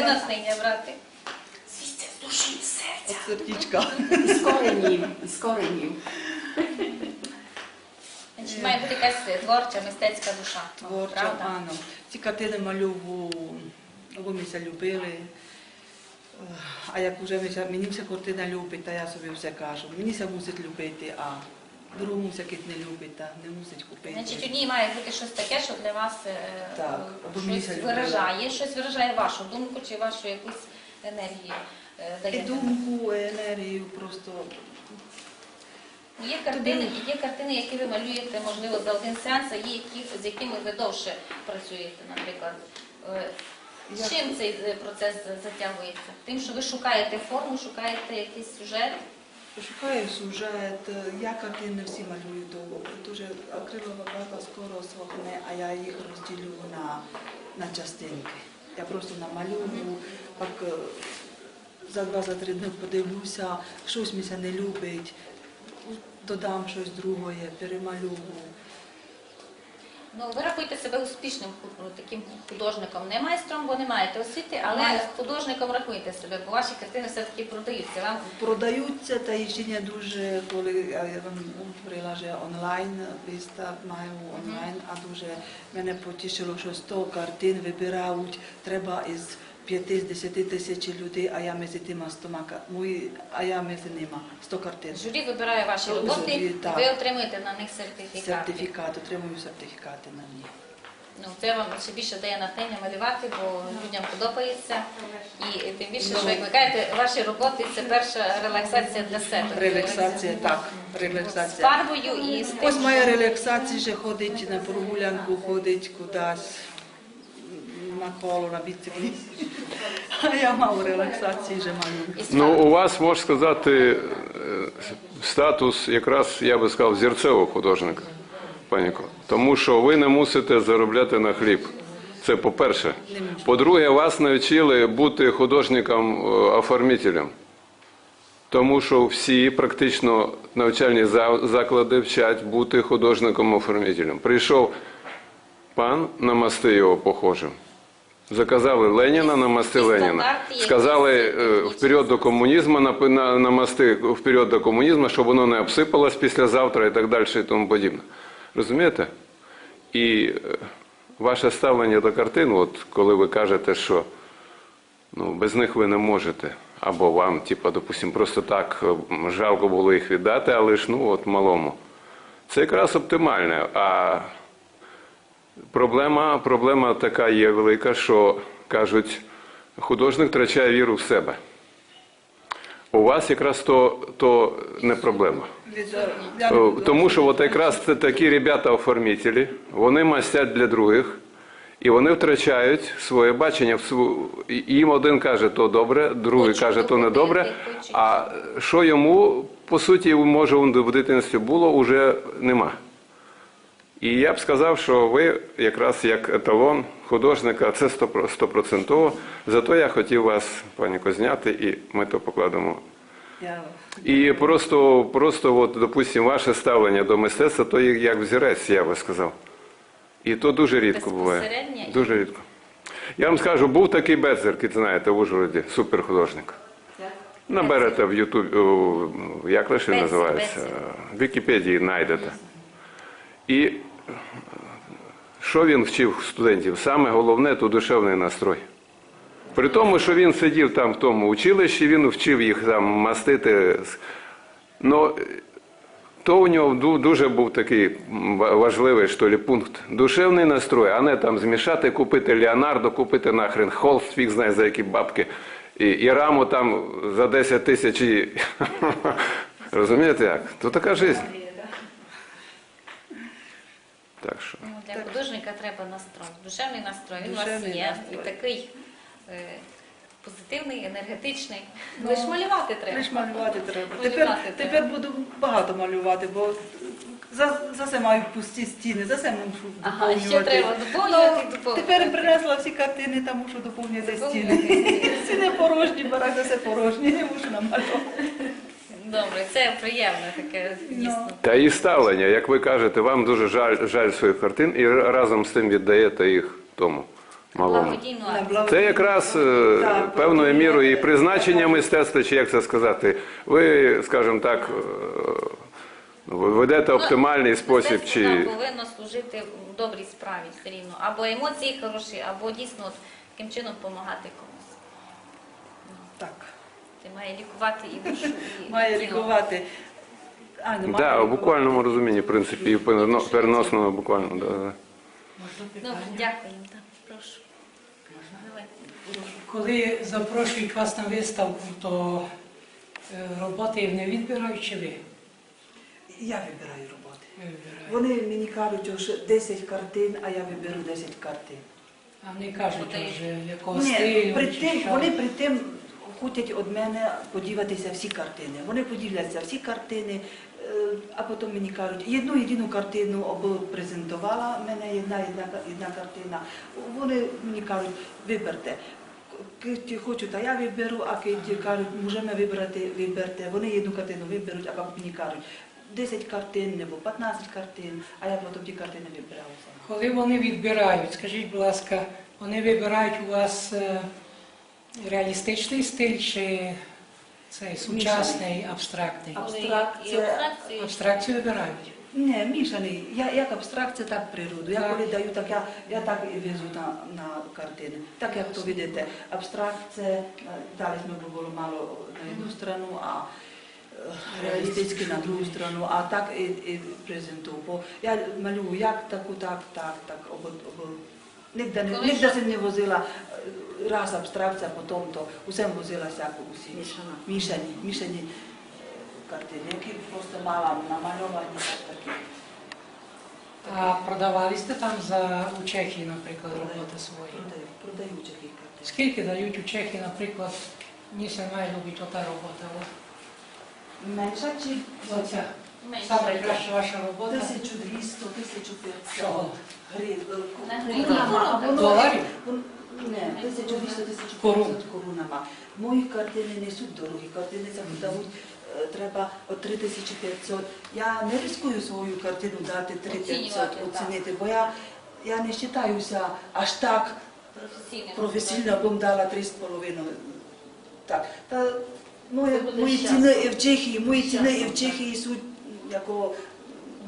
натхнення брати? Звідси з душі, з серця. Сердічка. Із коренів, із коренів. Значить, має бути якась творча, мистецька душа. Творча, Правда? ано. Ці картини малював, бо ми ся любили. А як вже мені вся картина любить, та я собі все кажу. Мені ся мусить любити, а другому всяких не любить, та не мусить купити. Значить, одній має бути щось таке, що для вас е, Так, е, або щось виражає, щось виражає вашу думку чи вашу якусь енергію е, І дає. думку, енергію просто. Є картини, є картини, які ви малюєте, можливо, за один сеанс, а є які, з якими ви довше працюєте, наприклад. Е, Я- Чим цей е, процес затягується? Тим, що ви шукаєте форму, шукаєте якийсь сюжет. Шукаю сюжет, я картини всі малюю довго. Дуже акрилова фарба скоро сохне, а я їх розділю на, на частинки. Я просто намалюю, так е, за два-за три дні подивлюся, щось мені не любить, додам щось друге, перемалюю. Ну, ви рахуєте себе успішним ху- таким художником, не майстром, бо не маєте освіти, але Майстр. художником рахуєте себе, бо ваші картини все-таки продаються. Вам Продаються та і ще не дуже, коли я вам говорила, що онлайн вистав маю онлайн, а дуже мене потішило, що 100 картин вибирають, треба із 5-10 тисяч людей, а я між тими 100 мої, а я між ними 100 картин. журі вибирає ваші роботи, журі, так. ви отримуєте на них сертифікати. Сертифікат, отримую сертифікати на них. Ну, це вам ще більше дає натхнення малювати, бо людям подобається. І тим більше, що як ви кажете, ваші роботи це перша релаксація для себе. Релаксація, так, З релаксація. фарбою і з тим, Ось моя що- релаксація вже ходить на прогулянку, ходить кудись на коло, на біциклі. Я мав релаксацію, вже маю. Ну, у вас, можна сказати, е, статус якраз, я би сказав, зірцевого художника, пані Ко. Тому що ви не мусите заробляти на хліб. Це по-перше. По-друге, вас навчили бути художником-оформителем. Тому що всі практично навчальні заклади вчать бути художником-оформителем. Прийшов пан, намасти його похожим. Заказали Леніна, намасти Якісь Леніна. Сказали е, вперед до комунізму, напи- на- намасти вперед до комунізму, щоб воно не обсипалось післязавтра і так далі і тому подібне. Розумієте? І е, ваше ставлення до картин, от коли ви кажете, що ну, без них ви не можете, або вам, типа, допустим, просто так е, жалко було їх віддати, але ж ну от малому. Це якраз оптимальне. А проблема, проблема така є велика, що кажуть, художник втрачає віру в себе. У вас якраз то, то не проблема. Е. Тому що от якраз це такі ребята-оформителі, вони мастять для других, і вони втрачають своє бачення. Їм один каже, то добре, другий каже, то не добре. А що йому, по суті, може в дитинстві було, уже нема. І я б сказав, що ви якраз як еталон художника, це стопроцентово. Зато я хотів вас, пані зняти, і ми то покладемо і просто, просто от, допустим, ваше ставлення до мистецтва, то є як взірець, я би сказав. І то дуже рідко буває. Дуже рідко. Я вам скажу, був такий Беззеркіт, знаєте, в Ужгороді, суперхудожник. Наберете в Ютубі, як лише називається, в Вікіпедії знайдете. І що він вчив студентів? Саме головне то душевний настрой. При тому, що він сидів там в тому училищі, він вчив їх там мастити. Ну, то у нього дуже був такий важливий що лі, пункт. Душевний настрой, а не там змішати, купити Леонардо, купити нахрен холст, фіг знає за які бабки. І, і раму там за 10 тисяч. Розумієте як? То така життя. Так що. Ну, для художника треба настрой, душевний настрой. Він у вас Душевний є настрой. і такий е, позитивний, енергетичний. Лиш малювати треба. Лиш малювати треба. Малювати Тепер, треба. тепер буду багато малювати, бо за, за це маю пусті стіни, за це мушу Ага, доповнювати. ще треба доповнювати, Ну, доповнювати. Тепер принесла всі картини, там мушу доповнювати Доповнювати стіни. Стіни порожні, барак за все порожні, не мушу намалювати. Добре, це приємне таке дійсно. Та і ставлення, як ви кажете, вам дуже жаль, жаль своїх картин, і разом з тим віддаєте їх тому. малому. Благодійну акцію. Це якраз е, певною мірою і призначення мистецтва, чи як це сказати. Ви, скажімо так, е, ви ведете оптимальний спосіб, Мистецтво нам чи повинно служити в добрій справі все рівно. Або емоції хороші, або дійсно от, таким чином допомагати комусь. Так. Це має лікувати і душу, і Має тіло. лікувати. А, ну, має да, в лікувати. буквальному розумінні, в принципі, і в перено- переносному буквально. Да, да. Добре, дякуємо. Так, прошу. Давай. Коли запрошують вас на виставку, то е, роботи не відбирають чи ви? Я вибираю роботи. Ви вибираєте. Вони мені кажуть, що 10 картин, а я виберу 10 картин. А не кажуть Буде. вже якого Ні, стилю. при чи тим, що. вони при тим хочуть від мене подивитися всі картини. Вони подивляться всі картини, е, а потім мені кажуть, одну єдину картину або презентувала мене одна, одна картина. Вони мені кажуть, виберте. Ті хочуть, а я виберу, а ті кажуть, можемо вибрати, виберте. Вони одну картину виберуть, а мені кажуть, 10 картин або 15 картин, а я потім ті картини вибираю сама. Коли вони відбирають, скажіть, будь ласка, вони вибирають у вас е, реалістичний стиль чи цей сучасний, абстрактний? Абстракція. Абстракцію. Абстракцію вибирають. Не, мішаний. Я як абстракція, так природу. Я коли даю, так я, я так і везу на, на картини. Так як то видите, абстракція, дали ми було мало на одну сторону, а е, реалістичні на другу сторону, а так і, і презентую. Бо я малюю як таку, так, так, так, обо, обо. Ніде, не, що? се не возила раз абстракція, потім то усім возила всяку усі. Мішана. Мішані, мішані картини, які просто мала намальовані так такі. А продавали сте там за у Чехії, наприклад, роботи свої? Продаю, продаю такі картини. Скільки дають у Чехії, наприклад, мені се любить ота робота? от. Менша чи Оця Менше. саме краща ваша робота. 1200, 1500 Чого? Доларів? Не, 1200, 1500 Корун. корунама. Мої картини не суть дорогі, картини це дають, е, треба от 3500. Я не рискую свою картину дати 3500 оцінити, бо я, я не вважаюся аж так професійно, бо дала 3,5. Так. Та, мої, мої ціни і в Чехії, мої ціни і в Чехії суть яко,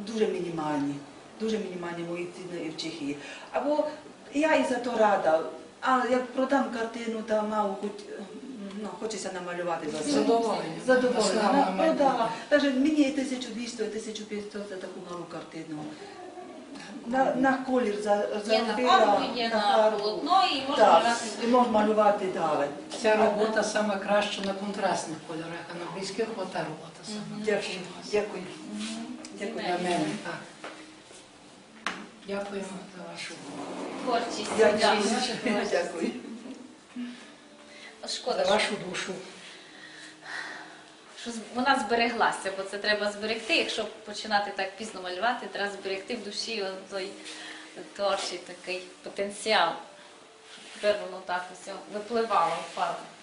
дуже мінімальні. Дуже мінімальні мої ціни і в Чехії. Або я і за то рада. А як продам картину, то мав хоч, ну, хочеться намалювати за. Задоволення. Богу. продала. Даже мені і 1200, і 1500 за таку малу картину. На, на колір за, Є на заробила. фарбу, є на фарбу. полотно і можна Так, брати. і можна малювати далі. Ця робота саме краща на контрастних кольорах, а на близьких ота робота саме. Дякую. Дякую. Дякую. Для мене, так. Дякуємо за вашу Творчість. Дякую. да. Дякую. Шкода, за вашу душу. що вона збереглася, бо це треба зберегти. Якщо починати так пізно малювати, треба зберегти в душі той творчий такий потенціал. Тепер воно так ось випливало в фарбу.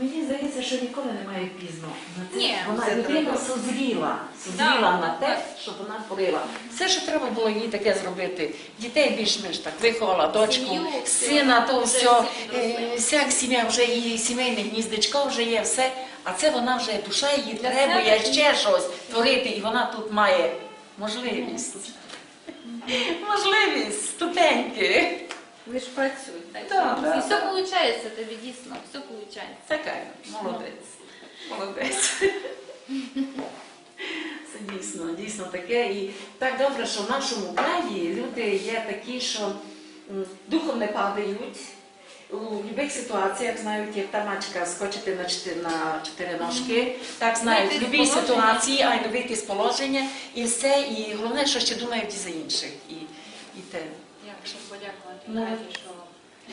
Мені здається, що ніколи немає пізно. На Ні, вона все людина треба. созріла, Да, на те, щоб вона творила. Все, що треба було їй таке зробити. Дітей більш-менш так виховала, дочку, Сім'ю, сина, то вже все. всі. Е, Всяк сім'я вже її сімейне гніздечко вже є, все. А це вона вже душа її Для требує себе. ще щось творити, і вона тут має можливість. Можливість, ступеньки. Ви ж працюєте. Так, і так, все виходить тобі дійсно, все виходить. Така, молодець. Молодець. Це дійсно, дійсно таке. І так добре, що в нашому краї люди є такі, що духом не падають. У будь-яких ситуаціях знають, як та мачка скочити на чотири, на чотири ножки, так знають в будь-якій ситуації, а й вийти з положення, і все. І головне, що ще думають і за інших. І, і Ну. Що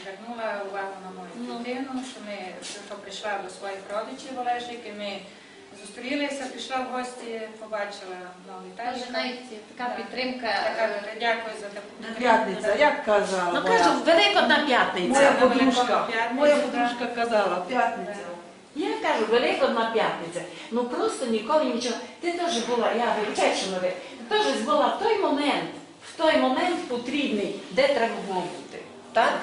звернула увагу на мою Ну. дитину, що ми що прийшла до своїх родичів Олежики, ми зустрілися, пішла в гості, побачила новий тачку. навіть така підтримка. Така, е, дякую за таку підтримку. П'ятниця, як казала Ну кажу, Великодна п'ятниця. моя Це подружка. Моя п'ятниця, подружка казала, п'ятниця. Я кажу, Великодна п'ятниця. Ну просто ніколи нічого. Ти теж була, я вибачаю, що нове, ти теж була в той момент, той момент потрібний, де треба було бути. Так?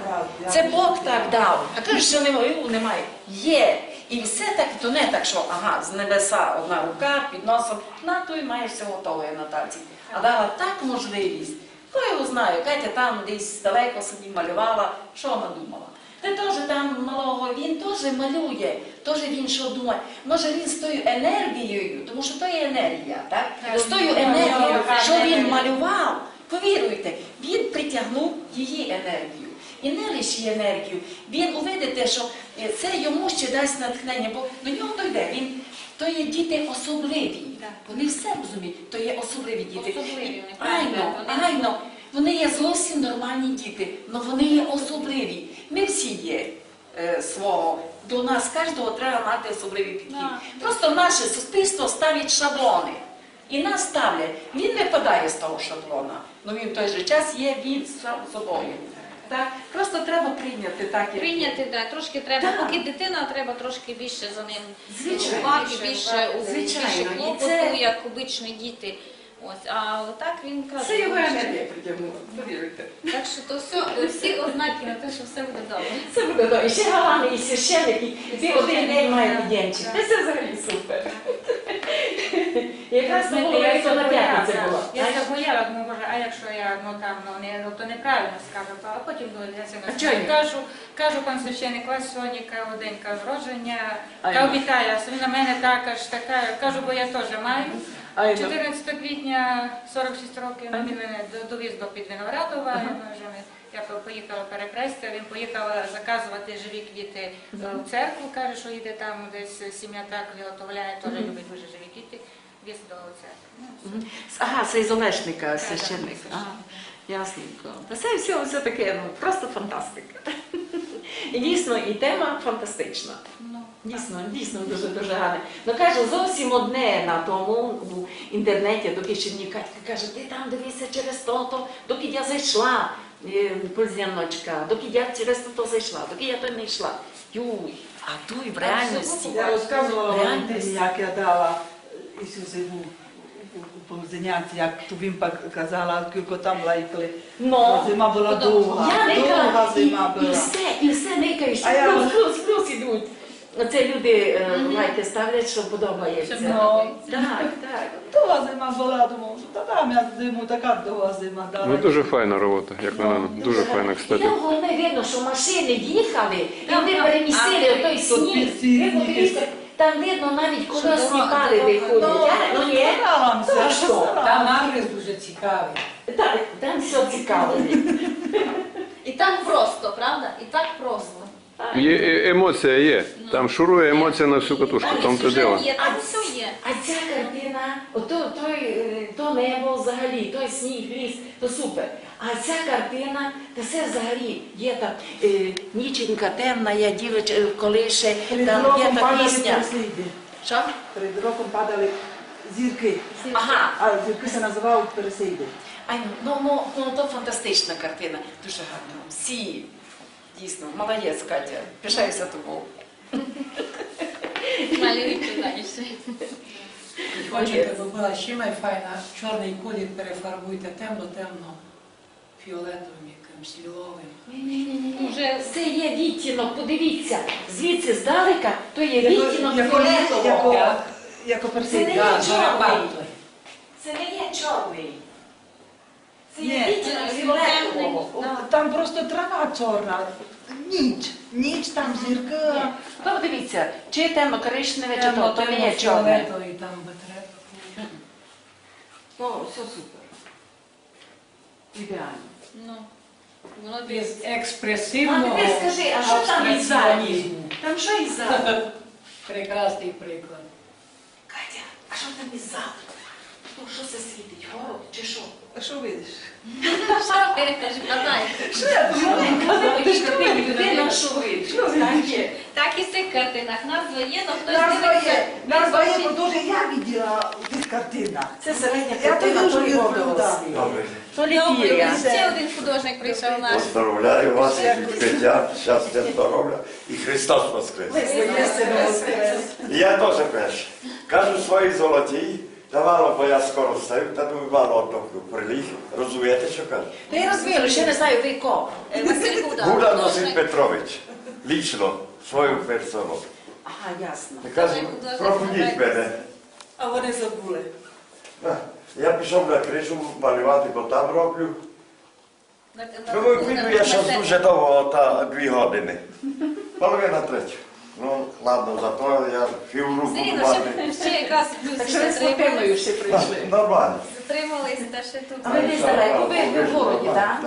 Це Бог так дав. А кажуть, що немає, немає. Є. І все так, то не так, що ага, з небеса одна рука під носом, на то й маєш все готове на таці. А дала так можливість. Хто його знає, Катя там десь далеко собі малювала, що вона думала. Ти теж там малого, він теж малює, теж він що думає. Може він з тою енергією, тому що то є енергія? Так. З тою енергією, що він малював, повіруйте, він притягнув її енергію. І не лише її енергію. Він увидите, що е, це йому ще дасть натхнення, бо до нього дойде. Він то є діти особливі. Так. Вони все розуміють, то є особливі діти. Особливі І- вони, вони- є зовсім нормальні діти, але вони є особливі. Ми всі є е, свого. До нас кожного треба мати особливий підхід. Просто наше суспільство ставить шаблони. І нас ставлять. Він не випадає з того шаблона, але він в той же час є він сам собою. Так? Просто треба прийняти так, як Прийняти, да, трошки треба, Так. поки дитина, треба трошки більше за ним Звичайно. уваги, Більше більше, клопоту, це- як обичні діти. Ось, а так він каже. Це його що- енергія притягнула, повірте. Так що то все, всі ознаки на те, що все буде добре. Це буде добре. І ще галани, і священник, і ти один день має підємчик. Це все взагалі супер. Якраз не було, як то на п'ятницю було. Я це бояла, думаю, боже, а якщо я ну там ну не ну, то неправильно скажу, то а потім ну, я А чого ні? кажу, кажу пан священник, ось сьогодні кажу, день кажу, родження, Ай, та ну. вітає, а він на мене також така, кажу, бо я теж маю. Ай, ну. 14 квітня 46 років він мене до- довіз до. Ага. Вже ми- Я по- поїхала перехрестя, він поїхав заказувати живі квіти е, в церкву, каже, що йде там десь сім'я так виготовляє, теж любить дуже живі квіти, віз до церкви. Ну. Мгм. Ага, це із Олешника священник. так, Ага, Ясненько. Та це все, все таке, ну, просто фантастика. І дійсно, і тема фантастична. Ну, Дійсно, дійсно дуже дуже гарне. Ну кажу, зовсім одне на тому у інтернеті, доки ще мені Катька каже, ти там дивися через то, то доки я зайшла, е, пользяночка, доки я через то, то зайшла, доки я то не йшла. Юй, а тут в реальності. Я розказувала Реальність. Валентині, як я дала Ісусову повзеняці, як пак казала, скільки там лайкали. Ну, Зима була довга, довга і, зима і була. все, і все никаєш, А я- плюс, плюс, плюс ідуть. Це люди лайки ставлять, що подобається. Ну, Так, так. довга зима була, думав, та там я зиму, така довга зима. Ну дуже файна робота, як на мене. Дуже файна, І кстати. там головне видно, що машини їхали, і вони перемістили А, отой сніг. Ви подивіться, там видно навіть колесні дорога- пали дорога- виходять. Я- Ну ні, Старалася, Та що? старалася. Там нагріз дуже цікавий. так, там все цікаво. І так просто, правда? І так просто. Є е- емоція є. Там шурує емоція на всю катушку, Там сюжет діло. є, там все є. А ця картина, ото, той, е, то небо взагалі, той сніг, ліс, то супер. А ця картина, та це взагалі є там е, ніченька темна, я дівич, коли ще Перед там є роком та падали пісня. пересліди. Що? Перед роком падали зірки. Ага. А зірки се називають пересліди. Ай, ну, ну, ну, то фантастична картина. Дуже гарно. Всі. Дійсно, молодець, Катя. Пишаюся тобою. Малюйте далі. Хочете, бо була ще май файна, чорний колір перефарбуйте темно-темно, фіолетовим якимсь ліловим. Ні-ні-ні. Це є відтінок, подивіться. Звідси здалека, то є відтінок фіолетового. яко- Яко Це не є чорний. Це не є чорний. Це є Ні. От Там просто трава чорна. Ніч. Ніч там зірки. То дивіться, чи темно-коричневе, чи то, то не є чорне. фіолетовий там би треба. Ну, все супер. Ідеально. ну, воно Без без А експресивного тепер скажи, а що там із ззаді? абстракціонізму. Там що із ззаді? Прекрасний приклад. Катя, а що там із ззаду? Ну, що це світить? Город чи що? Що видиш? Так і в цих картинах. Назва є, але хтось Назва дивиться. Назва є, бо дуже я виділа у тих картинах. Це середня Я картина, дуже то люблю, водорослі. Добре. То Добре, ще один художник прийшов наш. Поздравляю вас із відкриттям, щастя, здоров'я і Христос Воскрес. Я теж перший. Кажу своїй золотій, Та мало, бо я скоро стаю, та думаю, мало одного приліг. Розумієте, що кажу? Та я розумію, ще не знаю, ви кого. Е, Василь Гуда. Гуда. Василь Петрович. Лічно, свою персону. Ага, ясно. Та кажу, пропудіть мене. А вони забули. Я пішов на кришу малювати, бо там роблю. Ну, на- піду я зараз дуже довго, та дві години. Половина третя. Ну, ладно, зато я півроку Все рівно, мати. ще, ще якраз плюс Так що ви з Латиною ще прийшли. Нормально. затримались, та ще тут. А ви десь далеко, ви в городі, так?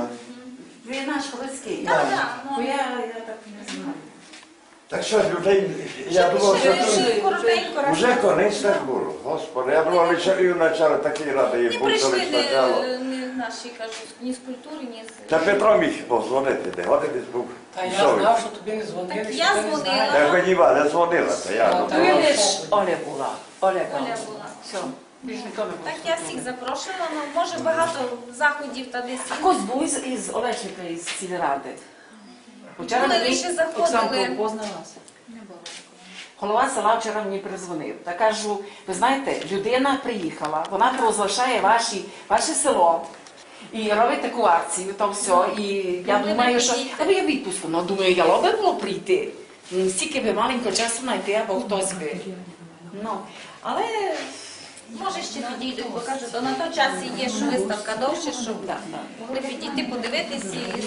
Ви наш Холодський. Так, так, Бо ну. я, я так не знаю. Так що людей, я думав, що Ще- тут коротенько раз. вже конець так було. Господи, я був вечерів начало такий радий, Не був прийшли колись не, не наші, кажуть, ні з культури, ні з... Та Петро міг позвонити, де один десь був. Та я Пішов. знав, що тобі не дзвонили, Так що я ти не дзвонила. знаєш. Я мені Валя дзвонила, то я. Ну, ну, та лиш що? Оля була. Оля була. Оля була. Все. Більш нікого не Так я всіх запрошувала, ну може багато заходів та десь. А хтось був із, із Олешника, із сільради? Вчора Були, мені ще заходили. Оксанко позналася. Голова села вчора мені призвонив. Та кажу, ви знаєте, людина приїхала, вона провозглашає ваші, ваше село. І робити таку акцію, то все. І я Ну, думаю, що підійдете. аби я відпустку. Ну думаю, я лобе було прийти. Ну, Стільки би маленько часу знайти, або хтось би. Ну, але Може ще підійду, бо кажуть, то на той час і є, що виставка довше, щоб да, да. підійти, подивитись і